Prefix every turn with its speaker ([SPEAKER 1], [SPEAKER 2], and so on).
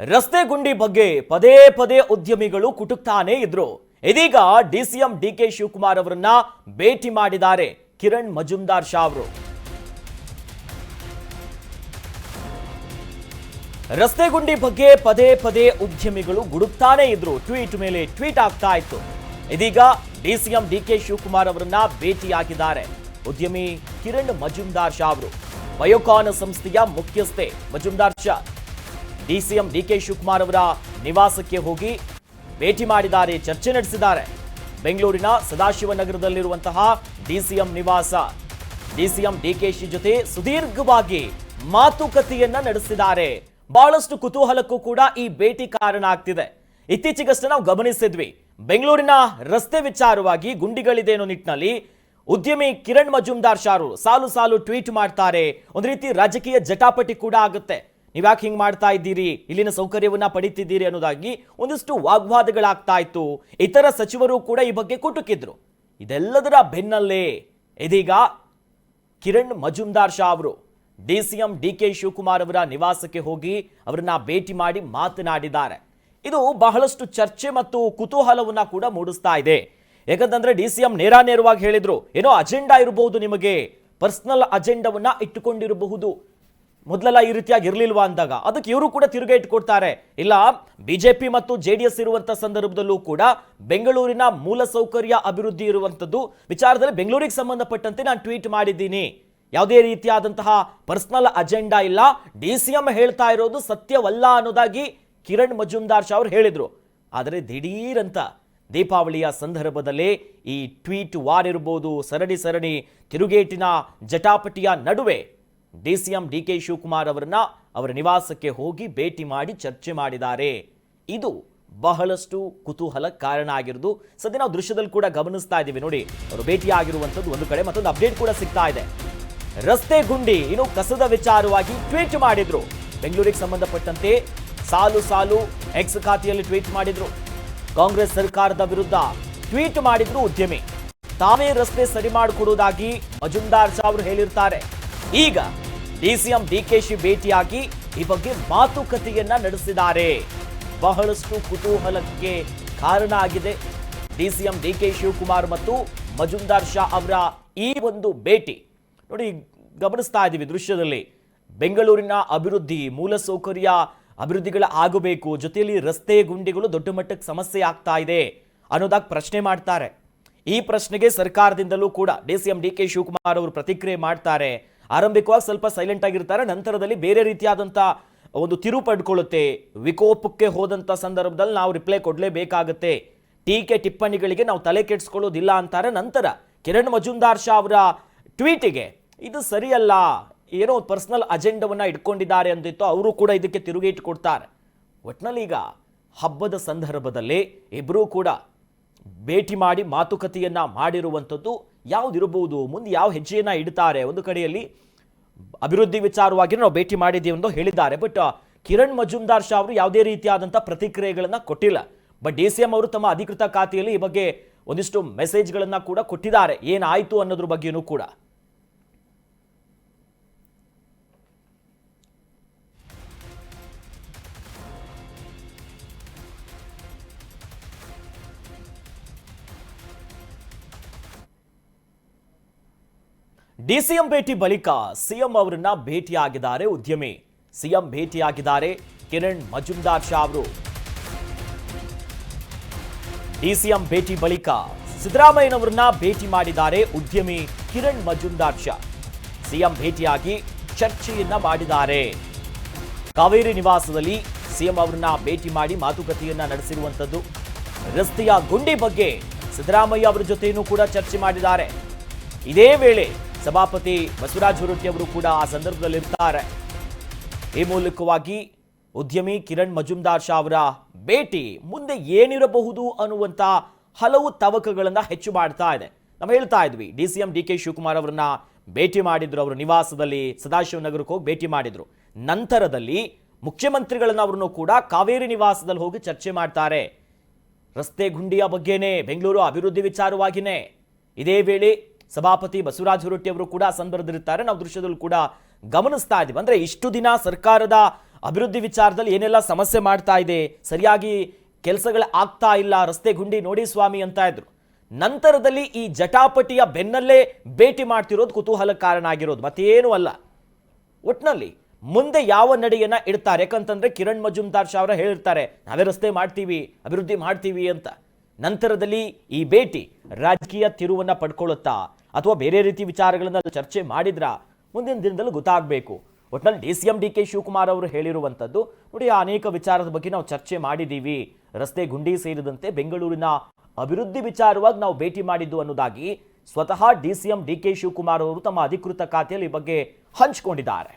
[SPEAKER 1] ರಸ್ತೆ ಗುಂಡಿ ಬಗ್ಗೆ ಪದೇ ಪದೇ ಉದ್ಯಮಿಗಳು ಕುಟುಕ್ತಾನೇ ಇದ್ರು. ಇದೀಗ ಡಿಸಿಎಂ ಡಿಕೆ ಶಿವಕುಮಾರ್ ಅವರನ್ನ ಭೇಟಿ ಮಾಡಿದ್ದಾರೆ ಕಿರಣ್ ಮಜುಂದಾರ್ ಶಾ ಅವರು. ರಸ್ತೆ ಗುಂಡಿ ಬಗ್ಗೆ ಪದೇ ಪದೇ ಉದ್ಯಮಿಗಳು ಗುಡುಕ್ತಾನೇ ಇದ್ರು. ಟ್ವೀಟ್ ಮೇಲೆ ಟ್ವೀಟ್ ಆಗ್ತಾ ಇತ್ತು. ಇದೀಗ ಡಿಸಿಎಂ ಡಿಕೆ ಶಿವಕುಮಾರ್ ಅವರನ್ನ ಭೇಟಿಯಾಗಿದ್ದಾರೆ. ಉದ್ಯಮಿ ಕಿರಣ್ ಮಜುಮ್ದಾರ್ ಶಾ ಅವರು. ಬಯೋಕಾನ್ ಸಂಸ್ಥೆಯ ಮುಖ್ಯಸ್ಥೆ ಮಜುಮ್ದಾರ್ ಶಾ. ಡಿಸಿಎಂ ಡಿಕೆ ಶಿವಕುಮಾರ್ ಅವರ ನಿವಾಸಕ್ಕೆ ಹೋಗಿ ಭೇಟಿ ಮಾಡಿದ್ದಾರೆ, ಚರ್ಚೆ ನಡೆಸಿದ್ದಾರೆ. ಬೆಂಗಳೂರಿನ ಸದಾಶಿವನಗರದಲ್ಲಿರುವಂತಹ ಡಿಸಿಎಂ ನಿವಾಸ. ಡಿಸಿಎಂ ಡಿಕೆಶಿ ಜೊತೆ ಸುದೀರ್ಘವಾಗಿ ಮಾತುಕತೆಯನ್ನ ನಡೆಸಿದ್ದಾರೆ. ಬಹಳಷ್ಟು ಕುತೂಹಲಕ್ಕೂ ಕೂಡ ಈ ಭೇಟಿ ಕಾರಣ ಆಗ್ತಿದೆ. ಇತ್ತೀಚೆಗಷ್ಟೇ ನಾವು ಗಮನಿಸಿದ್ವಿ, ಬೆಂಗಳೂರಿನ ರಸ್ತೆ ವಿಚಾರವಾಗಿ ಗುಂಡಿಗಳಿದೆ ಅನ್ನೋ ನಿಟ್ಟಿನಲ್ಲಿ ಉದ್ಯಮಿ ಕಿರಣ್ ಮಜುಮ್ದಾರ್ ಶಾರು ಸಾಲು ಸಾಲು ಟ್ವೀಟ್ ಮಾಡ್ತಾರೆ. ಒಂದು ರೀತಿ ರಾಜಕೀಯ ಜಟಾಪಟಿ ಕೂಡ ಆಗುತ್ತೆ. ನೀವ್ಯಾಕೆ ಹಿಂಗ್ ಮಾಡ್ತಾ ಇದ್ದೀರಿ? ಇಲ್ಲಿನ ಸೌಕರ್ಯವನ್ನ ಪಡೀತಿದ್ದೀರಿ ಅನ್ನೋದಾಗಿ ಒಂದಿಷ್ಟು ವಾಗ್ವಾದಗಳಾಗ್ತಾ ಇತ್ತು. ಇತರ ಸಚಿವರು ಕೂಡ ಈ ಬಗ್ಗೆ ಕುಟುಕಿದ್ರು. ಇದೆಲ್ಲದರ ಬೆನ್ನಲ್ಲೇ ಇದೀಗ ಕಿರಣ್ ಮಜುಂದಾರ್ ಶಾ ಅವರು ಡಿ ಕೆ ಶಿವಕುಮಾರ್ ಅವರ ನಿವಾಸಕ್ಕೆ ಹೋಗಿ ಅವರನ್ನ ಭೇಟಿ ಮಾಡಿ ಮಾತನಾಡಿದ್ದಾರೆ. ಇದು ಬಹಳಷ್ಟು ಚರ್ಚೆ ಮತ್ತು ಕುತೂಹಲವನ್ನ ಕೂಡ ಮೂಡಿಸ್ತಾ ಇದೆ. ಯಾಕಂತಂದ್ರೆ ಎಂ ನೇರ ನೇರವಾಗಿ ಹೇಳಿದ್ರು, ಏನೋ ಅಜೆಂಡಾ ಇರಬಹುದು ನಿಮಗೆ, ಪರ್ಸನಲ್ ಅಜೆಂಡಾವನ್ನ ಇಟ್ಟುಕೊಂಡಿರಬಹುದು. ಮೊದಲೆಲ್ಲ ಈ ರೀತಿಯಾಗಿ ಇರಲಿಲ್ವಾ ಅಂದಾಗ ಅದಕ್ಕೆ ಇವರು ಕೂಡ ತಿರುಗೇ ಕೊಡ್ತಾರೆ ಇಲ್ಲ, ಬಿಜೆಪಿ ಮತ್ತು ಜೆ ಡಿ ಎಸ್ ಇರುವಂತ ಸಂದರ್ಭದಲ್ಲೂ ಕೂಡ ಬೆಂಗಳೂರಿನ ಮೂಲಸೌಕರ್ಯ ಅಭಿವೃದ್ಧಿ ಇರುವಂತದ್ದು ವಿಚಾರದಲ್ಲಿ ಬೆಂಗಳೂರಿಗೆ ಸಂಬಂಧಪಟ್ಟಂತೆ ನಾನು ಟ್ವೀಟ್ ಮಾಡಿದ್ದೀನಿ. ಯಾವುದೇ ರೀತಿಯಾದಂತಹ ಪರ್ಸನಲ್ ಅಜೆಂಡಾ ಇಲ್ಲ. ಡಿ ಸಿ ಎಂ ಹೇಳ್ತಾ ಇರೋದು ಸತ್ಯವಲ್ಲ ಅನ್ನೋದಾಗಿ ಕಿರಣ್ ಮಜುಂದಾರ್ ಶಾ ಅವರು ಹೇಳಿದ್ರು. ಆದರೆ ದಿಢೀರಂತ ದೀಪಾವಳಿಯ ಸಂದರ್ಭದಲ್ಲಿ ಈ ಟ್ವೀಟ್ ವಾರ್ ಇರ್ಬೋದು ಸರಣಿ ಸರಣಿ ತಿರುಗೇಟಿನ ಜಟಾಪಟಿಯ ನಡುವೆ ಡಿ ಕೆ ಶಿವಕುಮಾರ್ ಅವರನ್ನ ಅವರ ನಿವಾಸಕ್ಕೆ ಹೋಗಿ ಭೇಟಿ ಮಾಡಿ ಚರ್ಚೆ ಮಾಡಿದ್ದಾರೆ. ಇದು ಬಹಳಷ್ಟು ಕುತೂಹಲ ಕಾರಣ ಆಗಿರೋದು ಸದ್ಯ ನಾವು ದೃಶ್ಯದಲ್ಲಿ ಕೂಡ ಗಮನಿಸ್ತಾ ಇದ್ದೀವಿ. ನೋಡಿ, ಅವರು ಭೇಟಿ ಆಗಿರುವಂಥದ್ದು ಒಂದು ಕಡೆ ಮತ್ತೊಂದು ಅಪ್ಡೇಟ್ ಕೂಡ ಸಿಗ್ತಾ ಇದೆ. ರಸ್ತೆ ಗುಂಡಿ ಇನ್ನು ಕಸದ ವಿಚಾರವಾಗಿ ಟ್ವೀಟ್ ಮಾಡಿದ್ರು. ಬೆಂಗಳೂರಿಗೆ ಸಂಬಂಧಪಟ್ಟಂತೆ ಸಾಲು ಸಾಲು ಎಕ್ಸ್ ಖಾತೆಯಲ್ಲಿ ಟ್ವೀಟ್ ಮಾಡಿದ್ರು. ಕಾಂಗ್ರೆಸ್ ಸರ್ಕಾರದ ವಿರುದ್ಧ ಟ್ವೀಟ್ ಮಾಡಿದ್ರು ಉದ್ಯಮಿ. ತಾವೇ ರಸ್ತೆ ಸರಿ ಮಾಡಿಕೊಡುವುದಾಗಿ ಮಜುಮ್ದಾರ್ ಶಾ ಅವರು ಹೇಳಿರ್ತಾರೆ. ಈಗ ಡಿಸಿಎಂ ಡಿಕೆಶಿ ಭೇಟಿಯಾಗಿ ಈ ಬಗ್ಗೆ ಮಾತುಕತೆಯನ್ನ ನಡೆಸಿದ್ದಾರೆ. ಬಹಳಷ್ಟು ಕುತೂಹಲಕ್ಕೆ ಕಾರಣ ಆಗಿದೆ. ಡಿಸಿಎಂ ಡಿಕೆ ಶಿವಕುಮಾರ್ ಮತ್ತು ಮಜುಂದಾರ್ ಶಾ ಅವರ ಈ ಒಂದು ಭೇಟಿ. ನೋಡಿ, ಗಮನಿಸ್ತಾ ಇದ್ದೀವಿ ದೃಶ್ಯದಲ್ಲಿ. ಬೆಂಗಳೂರಿನ ಅಭಿವೃದ್ಧಿ ಮೂಲಸೌಕರ್ಯ ಅಭಿವೃದ್ಧಿಗಳ ಆಗಬೇಕು, ಜೊತೆಯಲ್ಲಿ ರಸ್ತೆ ಗುಂಡಿಗಳು ದೊಡ್ಡ ಮಟ್ಟಕ್ಕೆ ಸಮಸ್ಯೆ ಆಗ್ತಾ ಇದೆ ಅನ್ನೋದಾಗಿ ಪ್ರಶ್ನೆ ಮಾಡ್ತಾರೆ. ಈ ಪ್ರಶ್ನೆಗೆ ಸರ್ಕಾರದಿಂದಲೂ ಕೂಡ D C M D K Shivakumar ಅವರು ಪ್ರತಿಕ್ರಿಯೆ ಮಾಡ್ತಾರೆ. ಆರಂಭಿಕವಾಗಿ ಸ್ವಲ್ಪ ಸೈಲೆಂಟ್ ಆಗಿರ್ತಾರೆ, ನಂತರದಲ್ಲಿ ಬೇರೆ ರೀತಿಯಾದಂಥ ಒಂದು ತಿರು ಪಡ್ಕೊಳ್ಳುತ್ತೆ. ವಿಕೋಪಕ್ಕೆ ಹೋದಂಥ ಸಂದರ್ಭದಲ್ಲಿ ನಾವು ರಿಪ್ಲೈ ಕೊಡಲೇಬೇಕಾಗುತ್ತೆ. ಟೀಕೆ ಟಿಪ್ಪಣಿಗಳಿಗೆ ನಾವು ತಲೆ ಕೆಡಿಸ್ಕೊಳ್ಳೋದಿಲ್ಲ ಅಂತಾರೆ. ನಂತರ ಕಿರಣ್ ಮಜುಂದಾರ್ ಶಾ ಅವರ ಟ್ವೀಟಿಗೆ ಇದು ಸರಿಯಲ್ಲ, ಏನೋ ಪರ್ಸನಲ್ ಅಜೆಂಡವನ್ನ ಇಟ್ಕೊಂಡಿದ್ದಾರೆ ಅಂದಿತ್ತು, ಅವರು ಕೂಡ ಇದಕ್ಕೆ ತಿರುಗೇಟು ಕೊಡ್ತಾರೆ. ಒಟ್ನಲ್ಲಿ ಈಗ ಹಬ್ಬದ ಸಂದರ್ಭದಲ್ಲಿ ಇಬ್ಬರೂ ಕೂಡ ಭೇಟಿ ಮಾಡಿ ಮಾತುಕತೆಯನ್ನು ಮಾಡಿರುವಂಥದ್ದು ಯಾವುದಿರಬಹುದು ಮುಂದೆ ಯಾವ ಹೆಜ್ಜೆಯನ್ನು ಇಡ್ತಾರೆ? ಒಂದು ಕಡೆಯಲ್ಲಿ ಅಭಿವೃದ್ಧಿ ವಿಚಾರವಾಗಿ ನಾವು ಭೇಟಿ ಮಾಡಿದ್ದೀವಿ ಎಂದು ಹೇಳಿದ್ದಾರೆ. ಬಟ್ ಕಿರಣ್ ಮಜುಂದಾರ್ ಶಾ ಅವರು ಯಾವುದೇ ರೀತಿಯಾದಂಥ ಪ್ರತಿಕ್ರಿಯೆಗಳನ್ನು ಕೊಟ್ಟಿಲ್ಲ. ಬಟ್ ಡಿ ಸಿ ಎಂ ಅವರು ತಮ್ಮ ಅಧಿಕೃತ ಖಾತೆಯಲ್ಲಿ ಈ ಬಗ್ಗೆ ಒಂದಿಷ್ಟು ಮೆಸೇಜ್ಗಳನ್ನು ಕೂಡ ಕೊಟ್ಟಿದ್ದಾರೆ. ಏನಾಯಿತು ಅನ್ನೋದ್ರ ಬಗ್ಗೆಯೂ ಕೂಡ. ಡಿಸಿಎಂ ಭೇಟಿ ಬಳಿಕ ಸಿಎಂ ಅವರನ್ನ ಭೇಟಿಯಾಗಿದ್ದಾರೆ ಉದ್ಯಮಿ. ಸಿಎಂ ಭೇಟಿಯಾಗಿದ್ದಾರೆ ಕಿರಣ್ ಮಜುಮ್ದಾರ್ ಶಾ ಅವರು. ಡಿಸಿಎಂ ಭೇಟಿ ಬಳಿಕ ಸಿದ್ದರಾಮಯ್ಯನವರನ್ನ ಭೇಟಿ ಮಾಡಿದ್ದಾರೆ ಉದ್ಯಮಿ ಕಿರಣ್ ಮಜುಮ್ದಾರ್ ಶಾ. ಸಿಎಂ ಭೇಟಿಯಾಗಿ ಚರ್ಚೆಯನ್ನ ಮಾಡಿದ್ದಾರೆ. ಕಾವೇರಿ ನಿವಾಸದಲ್ಲಿ ಸಿಎಂ ಅವರನ್ನ ಭೇಟಿ ಮಾಡಿ ಮಾತುಕತೆಯನ್ನ ನಡೆಸಿರುವಂತದ್ದು. ರಸ್ತೆಯ ಗುಂಡಿ ಬಗ್ಗೆ ಸಿದ್ದರಾಮಯ್ಯ ಅವರ ಜೊತೆಯೂ ಕೂಡ ಚರ್ಚೆ ಮಾಡಿದ್ದಾರೆ. ಇದೇ ವೇಳೆ ಸಭಾಪತಿ ಬಸವರಾಜ ಹೊರಟ್ಟಿ ಅವರು ಕೂಡ ಆ ಸಂದರ್ಭದಲ್ಲಿರ್ತಾರೆ. ಈ ಮೂಲಕವಾಗಿ ಉದ್ಯಮಿ ಕಿರಣ್ ಮಜುಮ್ದಾರ್ ಶಾ ಅವರ ಭೇಟಿ ಮುಂದೆ ಏನಿರಬಹುದು ಅನ್ನುವಂತ ಹಲವು ತವಕಗಳನ್ನು ಹೆಚ್ಚು ಮಾಡ್ತಾ ಇದೆ. ನಾವು ಹೇಳ್ತಾ ಇದ್ವಿ, D C M D K Shivakumar ಅವರನ್ನ ಭೇಟಿ ಮಾಡಿದ್ರು, ಅವರ ನಿವಾಸದಲ್ಲಿ ಸದಾಶಿವನಗರಕ್ಕೆ ಹೋಗಿ ಭೇಟಿ ಮಾಡಿದ್ರು. ನಂತರದಲ್ಲಿ ಮುಖ್ಯಮಂತ್ರಿಗಳನ್ನ ಅವರನ್ನು ಕೂಡ ಕಾವೇರಿ ನಿವಾಸದಲ್ಲಿ ಹೋಗಿ ಚರ್ಚೆ ಮಾಡ್ತಾರೆ. ರಸ್ತೆ ಗುಂಡಿಯ ಬಗ್ಗೆನೇ, ಬೆಂಗಳೂರು ಅಭಿವೃದ್ಧಿ ವಿಚಾರವಾಗಿನೇ. ಇದೇ ವೇಳೆ ಸಭಾಪತಿ ಬಸವರಾಜ ಹೊರಟ್ಟಿ ಅವರು ಕೂಡ ಸಂದರ್ಭದಲ್ಲಿರ್ತಾರೆ. ನಾವು ದೃಶ್ಯದಲ್ಲೂ ಕೂಡ ಗಮನಿಸ್ತಾ ಇದ್ದೀವಿ. ಅಂದ್ರೆ ಇಷ್ಟು ದಿನ ಸರ್ಕಾರದ ಅಭಿವೃದ್ಧಿ ವಿಚಾರದಲ್ಲಿ ಏನೆಲ್ಲ ಸಮಸ್ಯೆ ಮಾಡ್ತಾ ಇದೆ, ಸರಿಯಾಗಿ ಕೆಲಸಗಳು ಆಗ್ತಾ ಇಲ್ಲ, ರಸ್ತೆ ಗುಂಡಿ ನೋಡಿ ಸ್ವಾಮಿ ಅಂತ ಇದ್ರು. ನಂತರದಲ್ಲಿ ಈ ಜಟಾಪಟಿಯ ಬೆನ್ನಲ್ಲೇ ಭೇಟಿ ಮಾಡ್ತಿರೋದು ಕುತೂಹಲ ಕಾರಣ ಆಗಿರೋದು. ಮತ್ತೇನೂ ಅಲ್ಲ. ಒಟ್ನಲ್ಲಿ ಮುಂದೆ ಯಾವ ನಡೆಯನ್ನ ಇಡ್ತಾರೆ? ಯಾಕಂತಂದ್ರೆ ಕಿರಣ್ ಮಜುಮ್ದಾರ್ ಶಾ ಅವರ ಹೇಳಿರ್ತಾರೆ, ನಾವೇ ರಸ್ತೆ ಮಾಡ್ತೀವಿ, ಅಭಿವೃದ್ಧಿ ಮಾಡ್ತೀವಿ ಅಂತ. ನಂತರದಲ್ಲಿ ಈ ಭೇಟಿ ರಾಜಕೀಯ ತಿರುವನ್ನ ಪಡ್ಕೊಳ್ಳುತ್ತಾ ಅಥವಾ ಬೇರೆ ರೀತಿ ವಿಚಾರಗಳನ್ನ ಚರ್ಚೆ ಮಾಡಿದ್ರ ಮುಂದಿನ ದಿನದಲ್ಲಿ ಗೊತ್ತಾಗಬೇಕು. ಒಟ್ನಲ್ಲಿ D C M D K Shivakumar ಅವರು ಹೇಳಿರುವಂಥದ್ದು, ನೋಡಿ, ಆ ಅನೇಕ ವಿಚಾರದ ಬಗ್ಗೆ ನಾವು ಚರ್ಚೆ ಮಾಡಿದ್ದೀವಿ. ರಸ್ತೆ ಗುಂಡಿ ಸೇರಿದಂತೆ ಬೆಂಗಳೂರಿನ ಅಭಿವೃದ್ಧಿ ವಿಚಾರವಾಗಿ ನಾವು ಭೇಟಿ ಮಾಡಿದ್ದು ಅನ್ನೋದಾಗಿ ಸ್ವತಃ D C M D K Shivakumar ಅವರು ತಮ್ಮ ಅಧಿಕೃತ ಖಾತೆಯಲ್ಲಿ ಈ ಬಗ್ಗೆ ಹಂಚಿಕೊಂಡಿದ್ದಾರೆ.